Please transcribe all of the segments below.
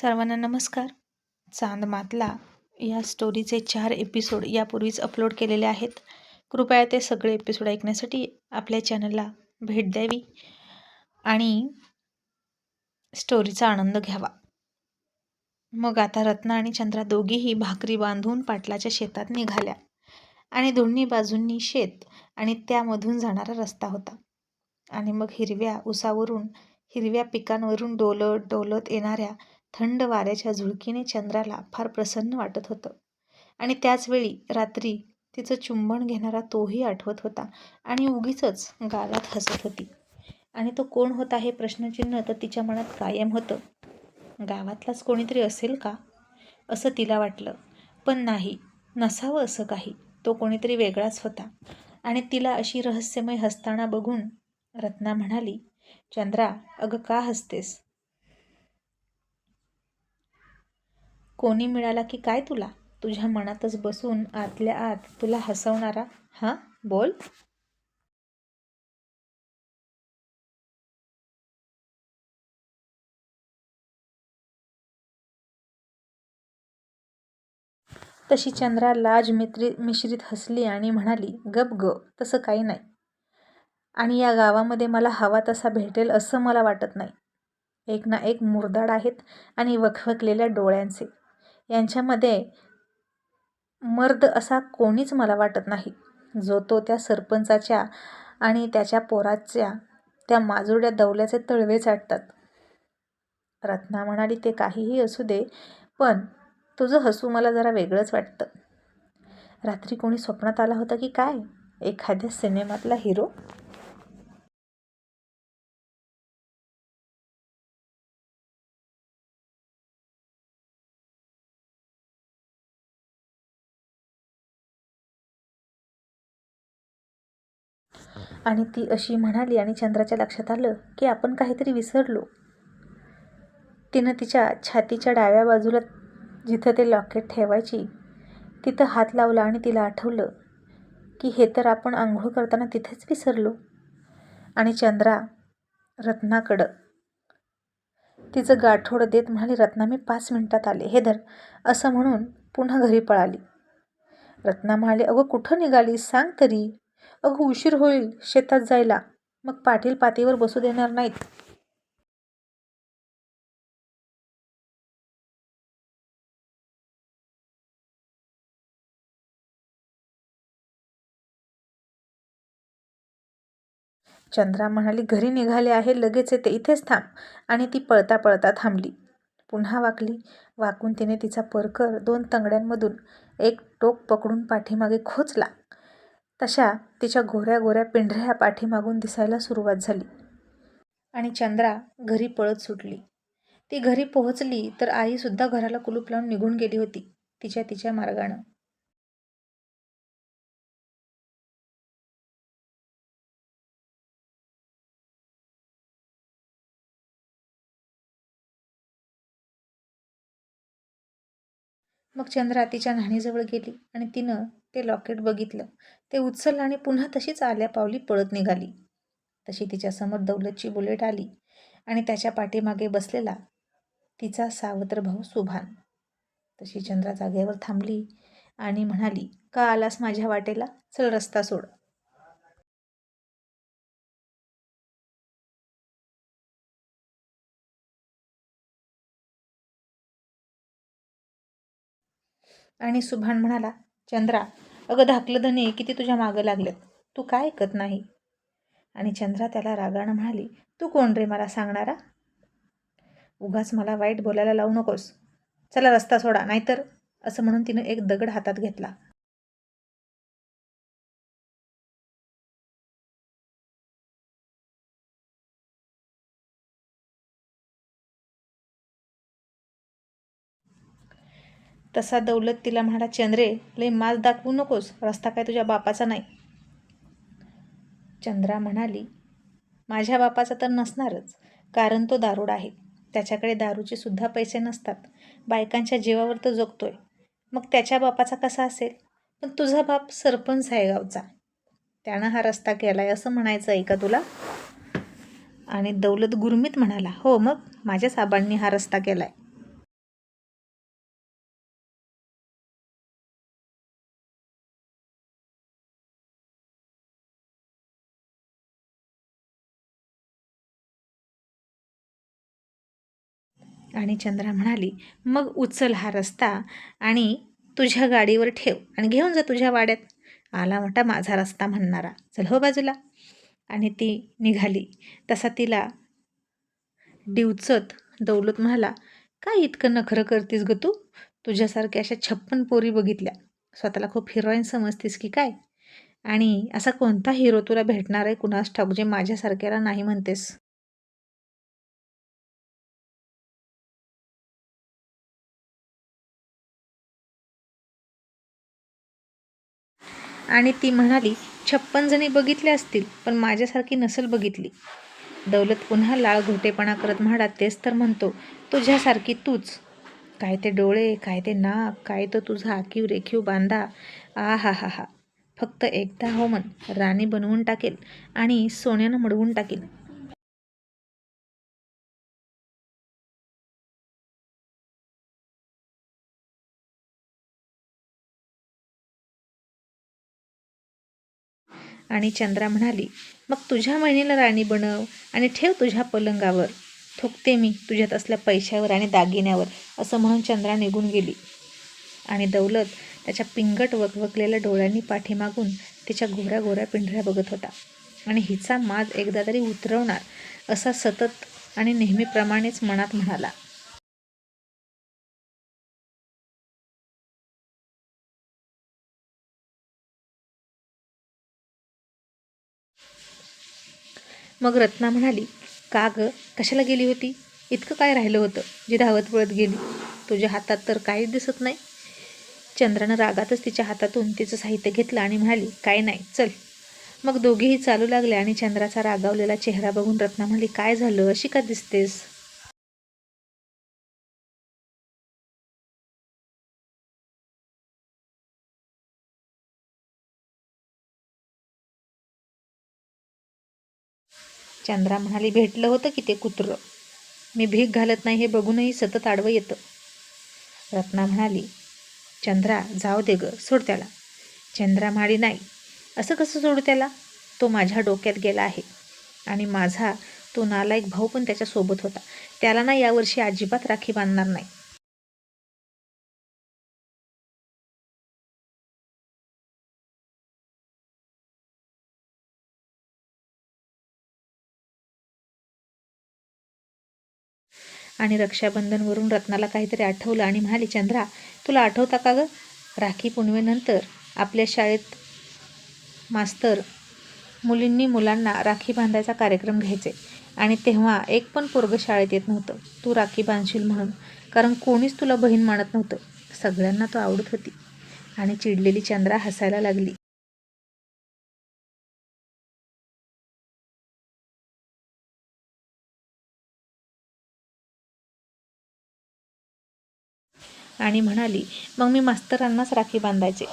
सर्वांना नमस्कार. चांद मातला या स्टोरीचे चार एपिसोड यापूर्वीच अपलोड केलेले आहेत. कृपया ते सगळे एपिसोड ऐकण्यासाठी आपल्या चॅनलला भेट द्यावी आणि स्टोरीचा आनंद घ्यावा. मग आता रत्ना आणि चंद्रा दोघीही भाकरी बांधून पाटलाच्या शेतात निघाल्या आणि दोन्ही बाजूंनी शेत आणि त्यामधून जाणारा रस्ता होता. आणि मग हिरव्या उसावरून हिरव्या पिकांवरून डोलत डोलत येणाऱ्या थंड वाऱ्याच्या झुळकीने चंद्राला फार प्रसन्न वाटत होतं. आणि त्याचवेळी रात्री तिचं चुंबन घेणारा तोही आठवत होता आणि उगीच गालात हसत होती. आणि तो कोण होता हे प्रश्नचिन्ह तर तिच्या मनात कायम होतं. गावातलाच कोणीतरी असेल का? असं तिला वाटलं. पण नाही नसावं असं काही. तो कोणीतरी वेगळाच होता. आणि तिला अशी रहस्यमय हसताना बघून रत्ना म्हणाली चंद्रा अगं का हसतेस? कोणी मिळाला की काय तुला? तुझ्या मनातच बसून आतल्या आत तुला हसवणारा हां? बोल. तशी चंद्रा लाज मित्री मिश्रित हसली आणि म्हणाली गप ग तसं काही नाही. आणि या गावामध्ये मला हवा तसा भेटेल असं मला वाटत नाही. एक ना एक मुरदाड आहेत आणि वखवकलेल्या डोळ्यांचे. यांच्यामध्ये मर्द असा कोणीच मला वाटत नाही. जो तो त्या सरपंचाच्या आणि त्याच्या पोराच्या त्या माजुड्या दवल्याचे तळवे चाटतात. रत्ना म्हणाली ते काहीही असू दे पण तुझं हसू मला जरा वेगळंच वाटतं. रात्री कोणी स्वप्नात आला होता की काय? एखाद्या सिनेमातला हिरो? आणि ती अशी म्हणाली आणि चंद्राच्या लक्षात आलं की आपण काहीतरी विसरलो. तिनं तिच्या छातीच्या डाव्या बाजूला जिथं ते लॉकेट ठेवायची तिथं हात लावला आणि तिला आठवलं की हे तर आपण आंघोळ करताना तिथेच विसरलो. आणि चंद्रा रत्नाकडं. तिचं गाठोड देत म्हणाली रत्ना मी पाच मिनिटात आले. हे धर. असं म्हणून पुन्हा घरी पळाली. रत्ना म्हणाली अगं कुठं निघाली सांग तरी. अगं उशीर होईल शेतात जायला. मग पाटील पातीवर बसू देणार नाहीत. चंद्रा म्हणाली घरी निघाले आहे लगेच येते. इथेच थांब. आणि ती पळता पळता थांबली. पुन्हा वाकली. वाकून तिने तिचा परकर दोन तंगड्यांमधून एक टोक पकडून पाठीमागे खोचला. तशा तिच्या गोऱ्या गोऱ्या पिंढऱ्या पाठीमागून दिसायला सुरुवात झाली. आणि चंद्रा घरी पळत सुटली. ती घरी पोहोचली तर आईसुद्धा घराला कुलूप लावून निघून गेली होती तिच्या तिच्या मार्गानं. मग चंद्रा तिच्या न्हाणीजवळ गेली आणि तिनं ते लॉकेट बघितलं. ते उचललं आणि पुन्हा तशीच आल्या पावली पळत निघाली. तशी तिच्यासमोर दौलतची बुलेट आली आणि त्याच्या पाठीमागे बसलेला तिचा सावत्र भाऊ सुभान. तशी चंद्रा जागेवर थांबली आणि म्हणाली का आलास माझ्या वाटेला? चल रस्ता सोड. आणि सुभान म्हणाला चंद्रा अगं धाकलं धने किती तुझ्या मागं लागलेत. तू काय ऐकत नाही? आणि चंद्रा त्याला रागानं म्हणाली तू कोण रे मला सांगणारा? उगाच मला वाईट बोलायला लावू नकोस. चला रस्ता सोडा नाहीतर असं म्हणून तिनं एक दगड हातात घेतला. तसा दौलत तिला म्हणाला चंद्रे लय माल दाखवू नकोस. रस्ता काय तुझ्या बापाचा नाही. चंद्रा म्हणाली माझ्या बापाचा तर नसणारच कारण तो दारूड आहे. त्याच्याकडे दारूचे सुद्धा पैसे नसतात. बायकांच्या जीवावर तर जगतोय. मग त्याच्या बापाचा कसा असेल? पण तुझा बाप सरपंच आहे गावचा. त्यानं हा रस्ता केला आहे असं म्हणायचं आहे का तुला? आणि दौलत गुरमीत म्हणाला हो मग माझ्या साबांनी हा रस्ता केला आणि चंद्रा म्हणाली मग उचल हा रस्ता आणि तुझ्या गाडीवर ठेव आणि घेऊन जा तुझ्या वाड्यात. आला मोठा माझा रस्ता म्हणणारा. चल हो बाजूला. आणि ती निघाली. तसा तिला डिवचत दौलत म्हणाला काय इतकं नखरं करतीस ग तू? तुझ्यासारख्या अशा छप्पन पोरी बघितल्या. स्वतःला खूप हिरोईन समजतीस की काय? आणि असा कोणता हिरो तुला भेटणार आहे कुणास ठाऊक जे माझ्यासारख्याला नाही म्हणतेस? आणि ती म्हणाली छप्पन जणी बघितल्या असतील पण माझ्यासारखी नसल बघितली. दौलत पुन्हा लाळ घोटेपणा करत म्हणा तेच तर म्हणतो तुझ्यासारखी तूच. काय ते डोळे काय ते नाक काय तो तुझा आखीव रेखीव बांधा. आ हा हा. हा फक्त एकदा हो राणी बनवून टाकेल आणि सोन्यानं मडवून टाकेल आणि चंद्रा म्हणाली मग तुझ्या महिनीला राणी बनव आणि ठेव तुझ्या पलंगावर. थुकते मी तुझ्यात असल्या पैशावर आणि दागिन्यावर असं म्हणून चंद्रा निघून गेली. आणि दौलत त्याच्या पिंगट वकवकलेल्या डोळ्यांनी पाठीमागून तिच्या गोऱ्या गोऱ्या पिंढऱ्या बघत होता. आणि हिचा माज एकदा तरी उतरवणार असा सतत आणि नेहमीप्रमाणेच मनात म्हणाला. मग रत्ना म्हणाली का ग? कशाला गेली होती? इतकं काय राहिलं होतं? जी धावत पळत गेली. तुझ्या हातात तर काहीच दिसत नाही. चंद्रानं रागातच तिच्या हातातून तिचं साहित्य घेतलं आणि म्हणाली काय नाही चल. मग दोघेही चालू लागले आणि चंद्राचा रागावलेला चेहरा बघून रत्ना म्हणाली काय झालं? अशी का दिसतेस? चंद्रा म्हणाली भेटलं होतं की ते कुत्रं? मी भीक घालत नाही हे बघूनही सतत आडवं येतं. रत्ना म्हणाली चंद्रा जाऊ दे ग सोड त्याला. चंद्रा म्हणाली नाही. असं कसं सोडू त्याला? तो माझ्या डोक्यात गेला आहे. आणि माझा तो नालायक भाऊ पण त्याच्यासोबत होता. त्याला ना यावर्षी अजिबात राखी बांधणार नाही. आणि रक्षाबंधनवरून रत्नाला काहीतरी आठवलं आणि म्हणाली चंद्रा तुला आठवता का गं? राखी पुणवेनंतर आपल्या शाळेत मास्तर मुलींनी मुलांना राखी बांधायचा कार्यक्रम घ्यायचे आणि तेव्हा एक पण पोरग शाळेत येत नव्हतं. तू राखी बांधशील म्हणून कारण कोणीच तुला बहीण मानत नव्हतं. सगळ्यांना तो आवडत होती. आणि चिडलेली चंद्रा हसायला लागली. आणि म्हणाली मग मी मास्तरांनाच राखी बांधायचे.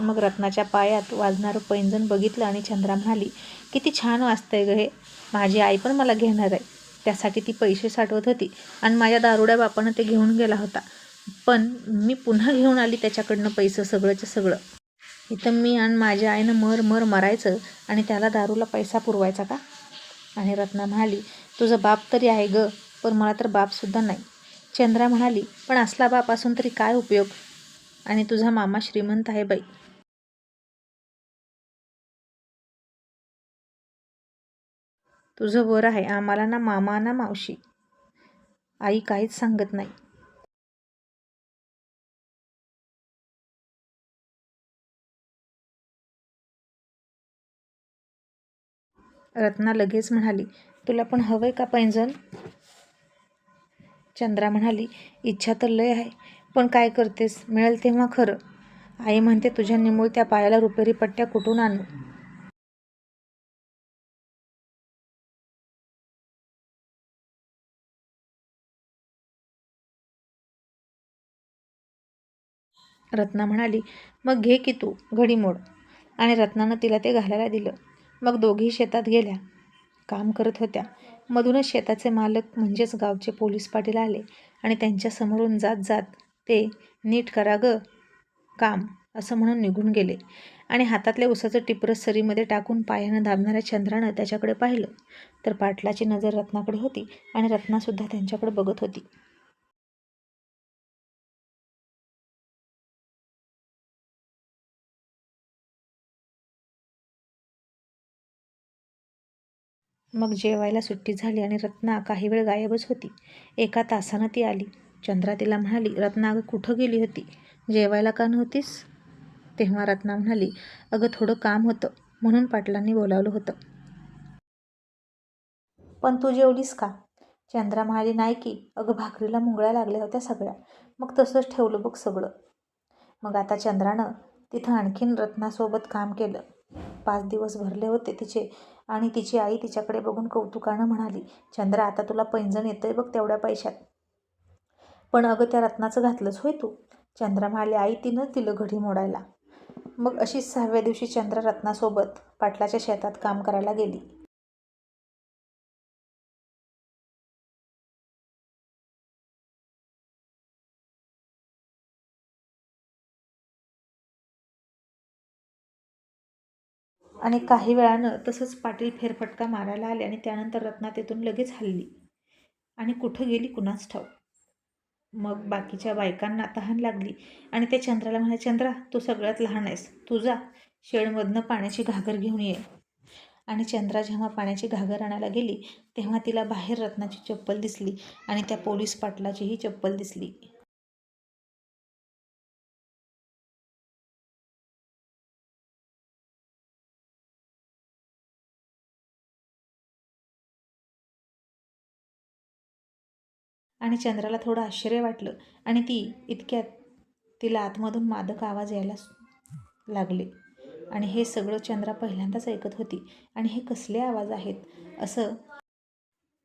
मग रत्नाच्या पायात वाजणारं पैंजण बघितलं आणि चंद्रा म्हणाली किती छान वाजतंय ग हे. माझी आई पण मला घेणार आहे. त्यासाठी ती पैसे साठवत होती आणि माझ्या दारुड्या बापानं ते घेऊन गेला होता. पण मी पुन्हा घेऊन आली त्याच्याकडनं पैसे सगळंच्या सगळं. इथं मी आणि माझ्या आईनं मर मर मरायचं आणि त्याला दारूला पैसा पुरवायचा का? आणि रत्ना म्हणाली तुझं बाप तरी आहे ग पण मला तर बापसुद्धा नाही. चंद्रा म्हणाली पण असला बाप असून तरी काय उपयोग? आणि तुझा मामा श्रीमंत आहे बाई. तुझं वर आहे आम्हाला ना मामा ना मावशी. आई काहीच सांगत नाही. रत्ना लगेच म्हणाली तुला पण हवंय का पैंजण? चंद्रा म्हणाली इच्छा तर लय आहे पण काय करतेस? मिळेल तेव्हा खरं. आई म्हणते तुझ्या निमूळ त्या पायाला रुपेरी पट्ट्या कुठून आणू? रत्ना म्हणाली मग घे की तू घडी मोड. आणि रत्नानं तिला ते घालायला दिलं. मग दोघी शेतात गेल्या. काम करत होत्या. मधूनच शेताचे मालक म्हणजेच गावचे पोलीस पाटील आले आणि त्यांच्या समोरून जात जात ते नीट करा ग काम असं म्हणून निघून गेले. आणि हातातल्या उसाचं टिपरं सरीमध्ये टाकून पायानं दाबणाऱ्या चंद्रानं त्याच्याकडे पाहिलं. तर पाटलाची नजर रत्नाकडे होती आणि रत्नासुद्धा त्यांच्याकडे बघत होती. मग जेवायला सुट्टी झाली आणि रत्ना काही वेळ गायबच होती. एका तासानं ती आली. चंद्रा तिला म्हणाली रत्ना अगं कुठं गेली होती? जेवायला का नव्हतीस? तेव्हा रत्ना म्हणाली अगं थोडं काम होतं म्हणून पाटलांनी बोलावलं होतं. पण तू जेवलीस का? चंद्रा म्हणाली नाही की. अगं भाकरीला मुंगळ्या लागल्या होत्या सगळ्या. मग तसंच ठेवलं बघ सगळं. मग आता चंद्रानं तिथं आणखीन रत्नासोबत काम केलं. पाच दिवस भरले होते तिचे. आणि तिची आई तिच्याकडे बघून कौतुकानं म्हणाली चंद्रा आता तुला पैंजण येतंय बघ तेवढ्या पैशात. पण अगं त्या रत्नाचं घातलंच होय तू? चंद्रा म्हणाली आई तिनंच दिलं घडी मोडायला. मग अशीच सहाव्या दिवशी चंद्रा रत्नासोबत पाटलाच्या शेतात काम करायला गेली. आणि काही वेळानं तसंच पाटील फेरफटका मारायला आले आणि त्यानंतर रत्ना तिथून लगेच हल्ली आणि कुठं गेली कुणाच ठाऊ मग बाकीच्या बायकांना तहान लागली आणि ते चंद्राला म्हणाले चंद्रा तू सगळ्यात लहान आहेस. तू जा शेडमधनं पाण्याची घागर घेऊन ये. आणि चंद्रा जेव्हा पाण्याची घागर आणायला गेली तेव्हा तिला बाहेर रत्नाची चप्पल दिसली आणि त्या पोलीस पाटलाचीही चप्पल दिसली. आणि चंद्राला थोडं आश्चर्य वाटलं आणि ती इतक्यात तिला आतमधून मादक आवाज यायला लागले. आणि हे सगळं चंद्रा पहिल्यांदाच ऐकत होती. आणि हे कसले आवाज आहेत? असं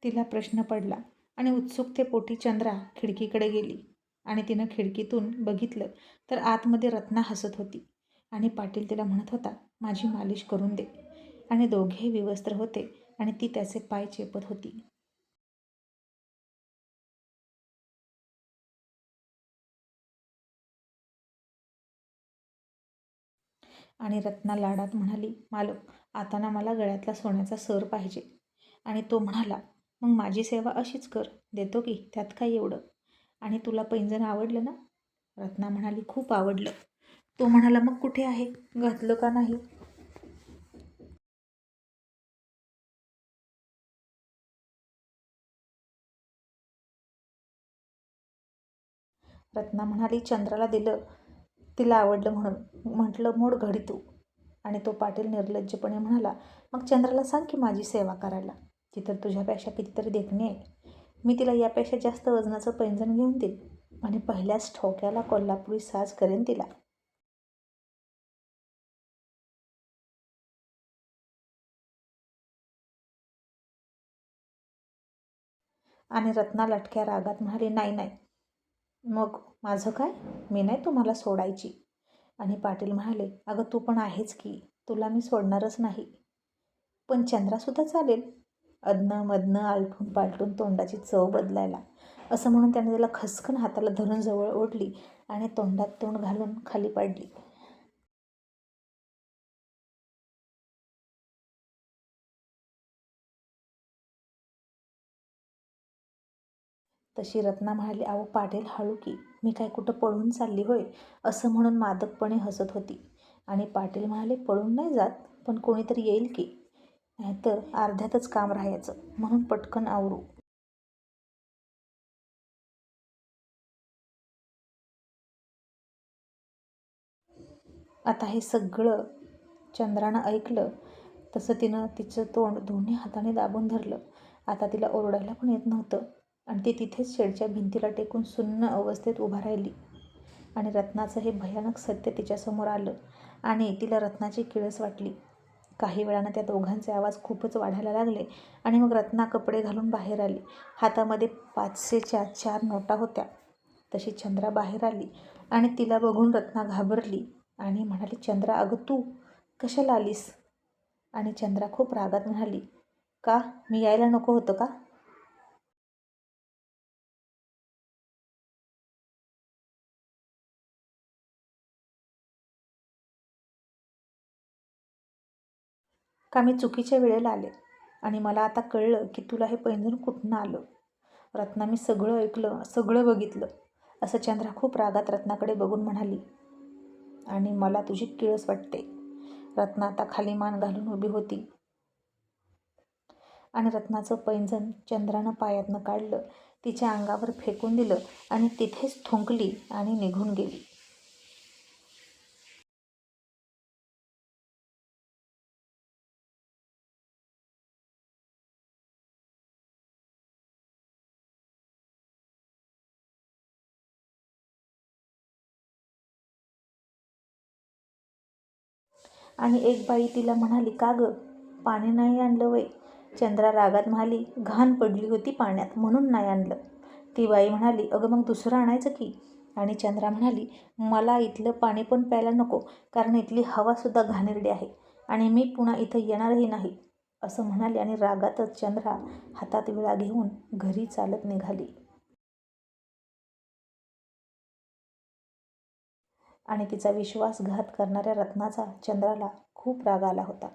तिला प्रश्न पडला. आणि उत्सुकतेपोटी चंद्रा खिडकीकडे गेली. आणि तिनं खिडकीतून बघितलं तर आतमध्ये रत्ना हसत होती. आणि पाटील तिला म्हणत होता माझी मालिश करून दे. आणि दोघे विवस्त्र होते आणि ती त्याचे पाय चेपत होती. आणि रत्ना लाडात म्हणाली मालक आता ना मला गळ्यातला सोन्याचा सर पाहिजे. आणि तो म्हणाला मग माझी सेवा अशीच कर देतो की त्यात काय एवढं? आणि तुला पैंजण आवडलं ना? रत्ना म्हणाली खूप आवडलं. तो म्हणाला मग कुठे आहे? घातलं का नाही? रत्ना म्हणाली चंद्राला दिलं तिला आवडलं म्हणून म्हटलं मोड घडी तू. आणि तो पाटील निर्लज्जपणे म्हणाला मग चंद्राला सांग की माझी सेवा करायला. ती तर तुझ्यापेक्षा कितीतरी देखणी आहे मी तिला यापेक्षा जास्त वजनाचं पैंजण घेऊन देईन आणि पहिल्याच ठोक्याला कोल्हापुरी साज करेन तिला. आणि रत्ना लटक्या रागात म्हणाली नाही नाही. मग माझं काय? मी नाही तुम्हाला सोडायची. आणि पाटील म्हणाले अगं तू पण आहेच की. तुला मी सोडणारच नाही. पण चंद्रासुद्धा चालेल. अदनं मदनं आलटून पालटून तोंडाची चव बदलायला. असं म्हणून त्याने त्याला खसकन हाताला धरून जवळ ओढली आणि तोंडात तोंड घालून खाली पाडली. तशी रत्ना म्हणाली अहो पाटील हळू की. मी काय कुठं पळून चालली होय? असं म्हणून मादकपणे हसत होती. आणि पाटील म्हणाले पळून नाही जात पण कोणीतरी येईल की. नाहीतर अर्ध्यातच काम राहायचं. म्हणून पटकन आवरू. आता हे सगळं चंद्रानं ऐकलं. तसं तिनं तिचं तोंड दोन्ही हाताने दाबून धरलं. आता तिला ओरडायला पण येत नव्हतं. आणि ती तिथेच शेडच्या भिंतीला टेकून सुन्न अवस्थेत उभा राहिली. आणि रत्नाचं हे भयानक सत्य तिच्यासमोर आलं आणि तिला रत्नाची किळस वाटली. काही वेळानं त्या दोघांचे आवाज खूपच वाढायला लागले आणि मग रत्ना कपडे घालून बाहेर आली. हातामध्ये पाचशेच्या चार नोटा होत्या. तशी चंद्रा बाहेर आली आणि तिला बघून रत्ना घाबरली आणि म्हणाली चंद्रा अगं तू कशाला आलीस? आणि चंद्रा खूप रागात म्हणाली का? मी यायला नको होतं का? का मी चुकीच्या वेळेला आले? आणि मला आता कळलं की तुला हे पैंजण कुठनं आलं? रत्ना मी सगळं ऐकलं सगळं बघितलं. असं चंद्रा खूप रागात रत्नाकडे बघून म्हणाली. आणि मला तुझी किळस वाटते. रत्ना आता खाली मान घालून उभी होती. आणि रत्नाचं पैंजण चंद्रानं पायातनं काढलं तिच्या अंगावर फेकून दिलं आणि तिथेच थुंकली आणि निघून गेली. आणि एक बाई तिला म्हणाली का गं? पाणी नाही आणलं वय. चंद्रा रागात म्हणाली घाण पडली होती पाण्यात म्हणून नाही आणलं. ती बाई म्हणाली अगं मग दुसरं आणायचं की? आणि चंद्रा म्हणाली मला इथलं पाणी पण प्यायला नको कारण इथली हवासुद्धा घाणेरडी आहे आणि मी पुन्हा इथं येणारही नाही. असं म्हणाली आणि रागातच चंद्रा हातात विळा घेऊन घरी चालत निघाली. आणि तिचा विश्वासघात करणाऱ्या रत्नाचा चंद्राला खूप राग आला होता.